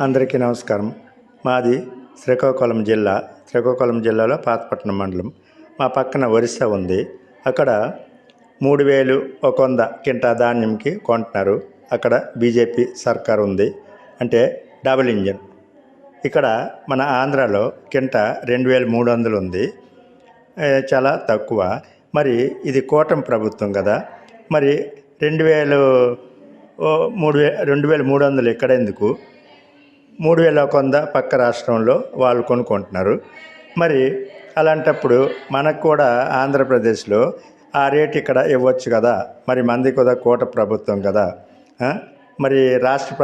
అందరికీ నమస్కారం. మాది శ్రీకాకుళం జిల్లా శ్రీకాకుళం జిల్లాలో పాతపట్నం మండలం. మా పక్కన ఒరిస్సా ఉంది. అక్కడ మూడు వేలు ఒక వంద కింటా ధాన్యంకి కొంటున్నారు. అక్కడ బీజేపీ సర్కార్ ఉంది. అంటే డబుల్ ఇంజన్. ఇక్కడ మన ఆంధ్రాలో కింట రెండు వేల మూడు వందలు ఉంది. చాలా తక్కువ. మరి ఇది కూటమి ప్రభుత్వం కదా. మరి రెండు వేలు ఓ, మూడు వే రెండు వేల మూడు వందలు ఇక్కడ ఎందుకు? మూడు వేల కొంద పక్క రాష్ట్రంలో వాళ్ళు కొనుక్కుంటున్నారు. మరి అలాంటప్పుడు మనకు కూడా ఆంధ్రప్రదేశ్లో ఆ రేట్ ఇక్కడ ఇవ్వచ్చు కదా? మరి మంది కూడా కోట ప్రభుత్వం కదా? మరి రాష్ట్ర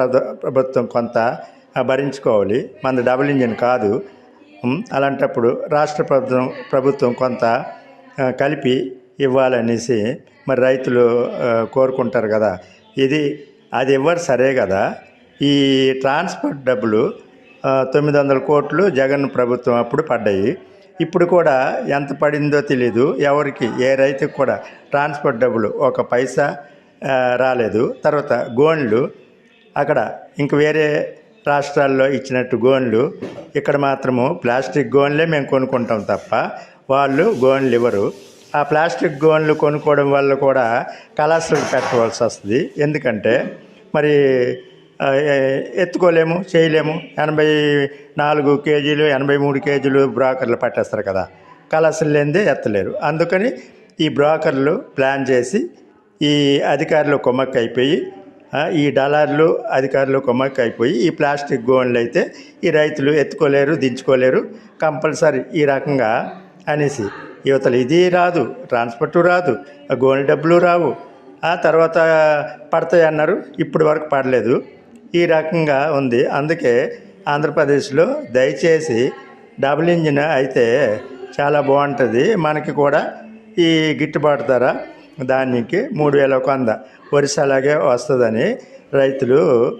ప్రభుత్వం కొంత భరించుకోవాలి. మనది డబుల్ ఇంజిన్ కాదు. అలాంటప్పుడు రాష్ట్ర ప్రభుత్వం ప్రభుత్వం కొంత కలిపి ఇవ్వాలనేసి మరి రైతులు కోరుకుంటారు కదా? ఇది అది ఇవ్వరు సరే కదా? ఈ ట్రాన్స్పోర్ట్ డబ్బులు తొమ్మిది వందల కోట్లు జగన్ ప్రభుత్వం అప్పుడు పడ్డాయి. ఇప్పుడు కూడా ఎంత పడిందో తెలీదు. ఎవరికి? ఏ రైతుకు కూడా ట్రాన్స్పోర్ట్ డబ్బులు ఒక పైసా రాలేదు. తర్వాత గోన్లు అక్కడ ఇంక వేరే రాష్ట్రాల్లో ఇచ్చినట్టు గోన్లు ఇక్కడ మాత్రము ప్లాస్టిక్ గోన్లే మేము కొనుక్కుంటాం తప్ప వాళ్ళు గోన్లు ఇవ్వరు. ఆ ప్లాస్టిక్ గోన్లు కొనుక్కోవడం వల్ల కూడా కళాశాలకు పెట్టవలసి వస్తుంది. ఎందుకంటే మరి ఎత్తుకోలేము చేయలేము. ఎనభై నాలుగు కేజీలు ఎనభై మూడు కేజీలు బ్రోకర్లు పట్టేస్తారు కదా. కళాశాలు లేనిదే ఎత్తలేరు. అందుకని ఈ బ్రోకర్లు ప్లాన్ చేసి ఈ అధికారులు కొమ్మక్కి అయిపోయి ఈ డాలర్లు అధికారులు కొమ్మక్కి అయిపోయి ఈ ప్లాస్టిక్ గోన్లు అయితే ఈ రైతులు ఎత్తుకోలేరు దించుకోలేరు కంపల్సరీ ఈ రకంగా అనేసి యువతలు ఇది రాదు ట్రాన్స్పోర్టు రాదు ఆ డబ్బులు రావు. ఆ తర్వాత పడతాయి అన్నారు ఇప్పటి వరకు పడలేదు. ఈ రకంగా ఉంది. అందుకే ఆంధ్రప్రదేశ్లో దయచేసి డబుల్ ఇంజిన్ అయితే చాలా బాగుంటుంది. మనకి కూడా ఈ గిట్టుబాటు ధర దానికి మూడు వేల ఒక వంద. వరుసలాగే వస్తుందని రైతులు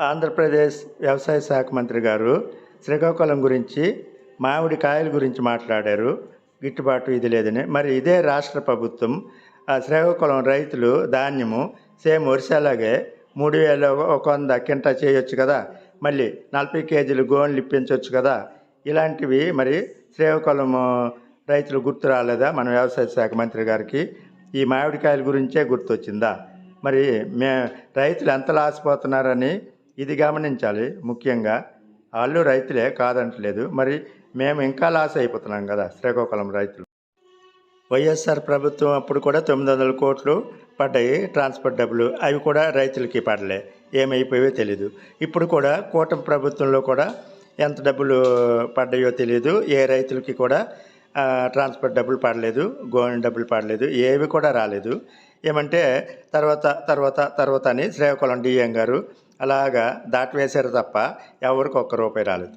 ఆంధ్రప్రదేశ్ వ్యవసాయ శాఖ మంత్రి గారు శ్రీకాకుళం గురించి మామిడి కాయల గురించి మాట్లాడారు. గిట్టుబాటు ఇది లేదని. మరి ఇదే రాష్ట్ర ప్రభుత్వం ఆ శ్రీకాకుళం రైతులు ధాన్యము సేమ్ వరుసలాగే మూడు వేల ఒక వంద కింట చేయొచ్చు కదా. మళ్ళీ నలభై కేజీలు గోన్లు ఇప్పించవచ్చు కదా. ఇలాంటివి మరి శ్రీకాకుళం రైతులు గుర్తు రాలేదా? మన వ్యవసాయ శాఖ మంత్రి గారికి. ఈ మామిడికాయల గురించే గుర్తొచ్చిందా? మరి మే రైతులు ఎంత లాసిపోతున్నారని ఇది గమనించాలి ముఖ్యంగా. వాళ్ళు రైతులే కాదంటలేదు. మరి మేము ఇంకా లాస్ అయిపోతున్నాం కదా శ్రీకాకుళం రైతులు. వైఎస్ఆర్ ప్రభుత్వం అప్పుడు కూడా తొమ్మిది వందల కోట్లు పడ్డాయి ట్రాన్స్పోర్ట్ డబ్బులు. అవి కూడా రైతులకి పడలే. ఏమైపోయాయో తెలీదు. ఇప్పుడు కూడా కూటమి ప్రభుత్వంలో కూడా ఎంత డబ్బులు పడ్డాయో తెలియదు ఏ రైతులకి కూడా ట్రాన్స్పోర్ట్ డబ్బులు పడలేదు గోల్డ్ డబ్బులు పడలేదు ఏవి కూడా రాలేదు. ఏమంటే తర్వాత తర్వాత తర్వాత అని శ్రీకాకుళం డిఎం గారు అలాగా దాటివేశారు తప్ప ఎవరికి ఒక్క రూపాయి రాలేదు.